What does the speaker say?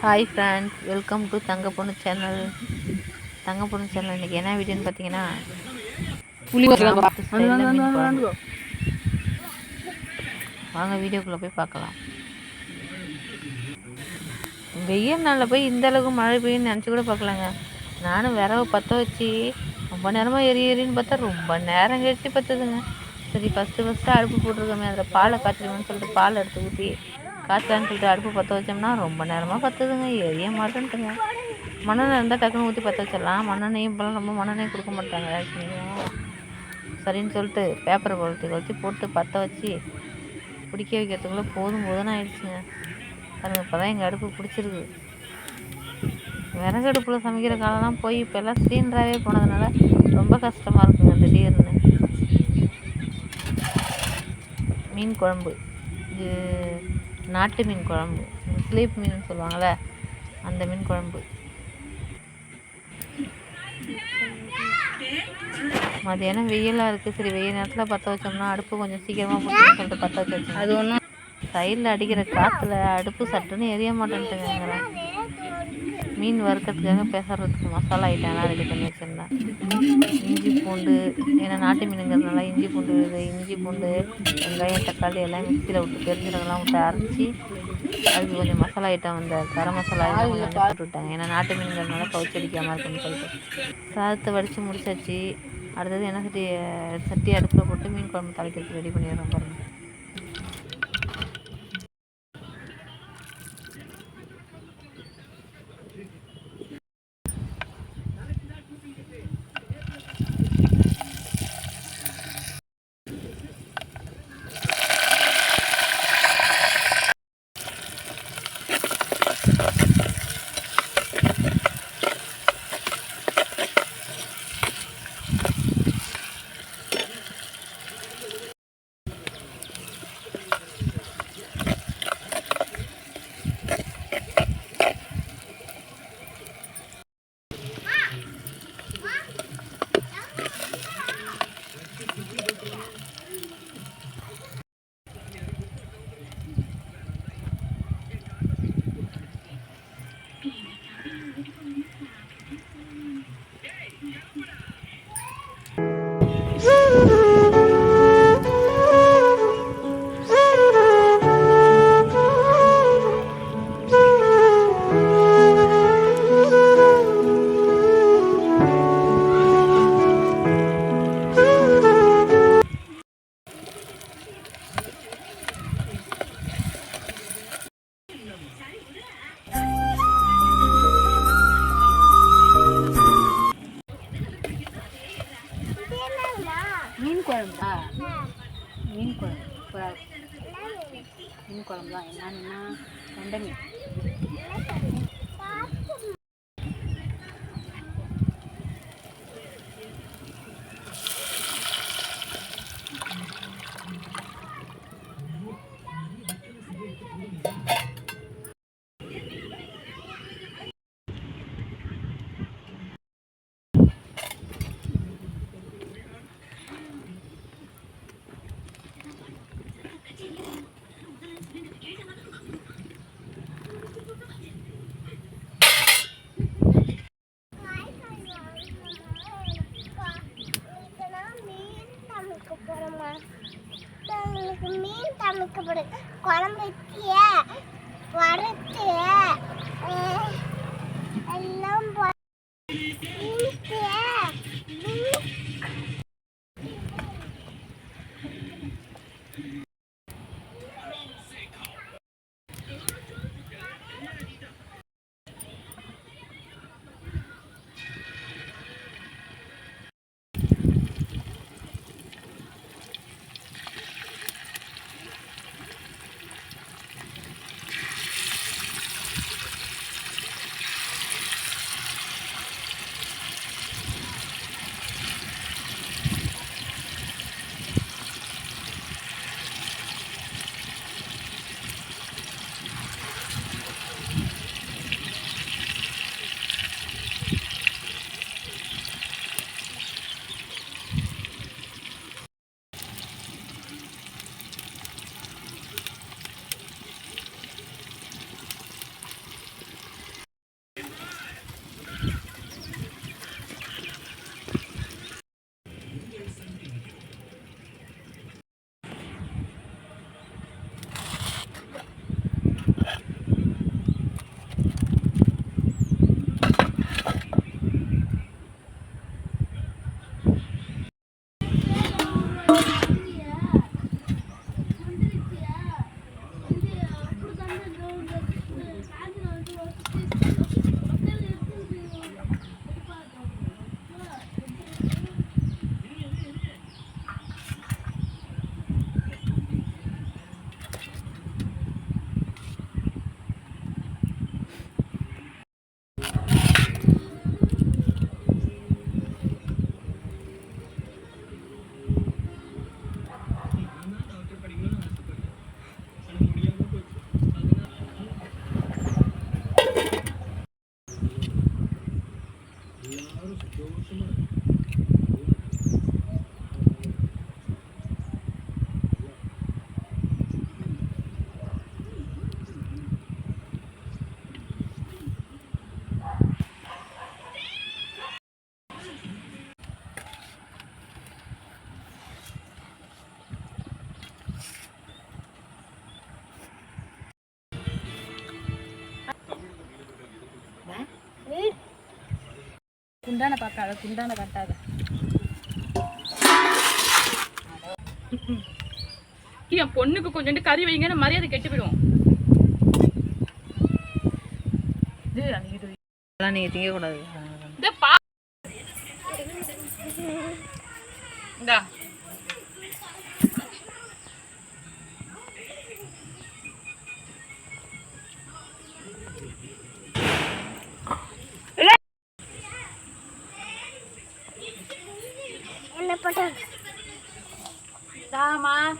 Hi friends welcome to தங்க பொண்ணு channel தங்க பொண்ணு சேனல் இன்றைக்கி என்ன வீடியோன்னு பார்த்தீங்கன்னா. வாங்க வீடியோக்குள்ளே போய் பார்க்கலாம். வெயில் நாளில் போய் இந்த அளவுக்கு மழை பெய்யும்னு நினச்சி கூட பார்க்கலாங்க. நானும் விரவை பற்ற வச்சு ரொம்ப நேரமாக எரி எரின்னு பார்த்தா ரொம்ப நேரம் கழிச்சு பற்றுதுங்க சரி ஃபஸ்ட்டு ஃபஸ்ட்டு அடுப்பு போட்டிருக்கோமே அதில் பாலை காய்ச்சிடுவோம்னு சொல்லிட்டு பால் எடுத்து ஊற்றி காய்ச்சலான்னு சொல்லிட்டு அடுப்பு பற்ற வச்சோம்னா ரொம்ப நேரமாக பற்றுதுங்க எரிய மாட்டேன்ட்டுங்க. மண்ணெண்ணெய் இருந்தால் டக்குன்னு ஊற்றி பற்ற வச்சிடலாம். மண்ணெண்ணையும் இப்போலாம் ரொம்ப மண்ணெண்ணையும் கொடுக்க மாட்டாங்க. சரின்னு சொல்லிட்டு பேப்பரை கொளுத்தி கொளுத்தி போட்டு பற்ற வச்சு பிடிக்க வைக்கிறதுக்குள்ளே போதும் போதும்னு ஆயிடுச்சுங்க. பாருங்க இப்போ தான் எங்கள் அடுப்பு பிடிச்சிருக்கு. விறகு அடுப்பில் சமைக்கிற காலம்லாம் போய் இப்போ எல்லாம் சிலிண்டராகவே போனதுனால ரொம்ப கஷ்டமாக இருக்குங்க திடீர்னு. மீன் குழம்பு. இது நாட்டு மீன் குழம்பு. ஸ்லீப் மீன் சொல்லுவாங்கள்ல அந்த மீன் குழம்பு. மதியானம் வெயிலாக இருக்குது சரி வெயில் நேரத்தில் பற்ற வச்சோம்னா அடுப்பு கொஞ்சம் சீக்கிரமாக போட்டுன்னு சொல்லிட்டு பற்ற வச்சு வச்சோம் அது ஒன்றும் சைடில் அடிக்கிற காற்றுல அடுப்பு சட்டுன்னு எரிய மாட்டேன்ட்டுங்க. மீன் வறுக்கிறதுக்காக பேசுறதுக்கு மசாலா ஐட்டம்லாம் ரெடி பண்ணி வச்சுருந்தேன். இஞ்சி பூண்டு ஏன்னா நாட்டு மீனுங்கிறதுனால இஞ்சி பூண்டு இஞ்சி பூண்டு வெங்காயம் தக்காளி எல்லாம் மிக்சியில் விட்டு பெருஞ்சீரகம்லாம் விட்டு அரைச்சி அதுக்கு கொஞ்சம் மசாலா ஐட்டம் அந்த கரம் மசாலா எல்லாம் கொஞ்சம் போட்டு விட்டாங்க. ஏன்னா நாட்டு மீனுங்கிறதுனால கவுச்சி அடிக்காமல் இருக்குன்னு சொல்லிட்டு. சாதத்தை வடித்து முடிச்சாச்சு. அடுத்தது என்ன சட்டி சட்டி அடுப்பில் போட்டு மீன் குழம்பு தாளிக்கிறதுக்கு ரெடி பண்ணிடுறோம் பாருங்கள் மீன் குழம்பா? மீன் குழம்பு. மீன் குழம்புலாம் என்னன்னா கெண்டை மீன் உங்களுக்கு மீன் சமைக்கப்படும் குழம்பு வச்சு வறுத்து எல்லாம் குண்டான பார்க்காத குண்டான கட்டாத. என் பொண்ணுக்கு கொஞ்சோண்டு கறி வைங்கன்னு மரியாதை கெட்டு போயிடும். நீங்கள் திங்கக்கூடாது. dama.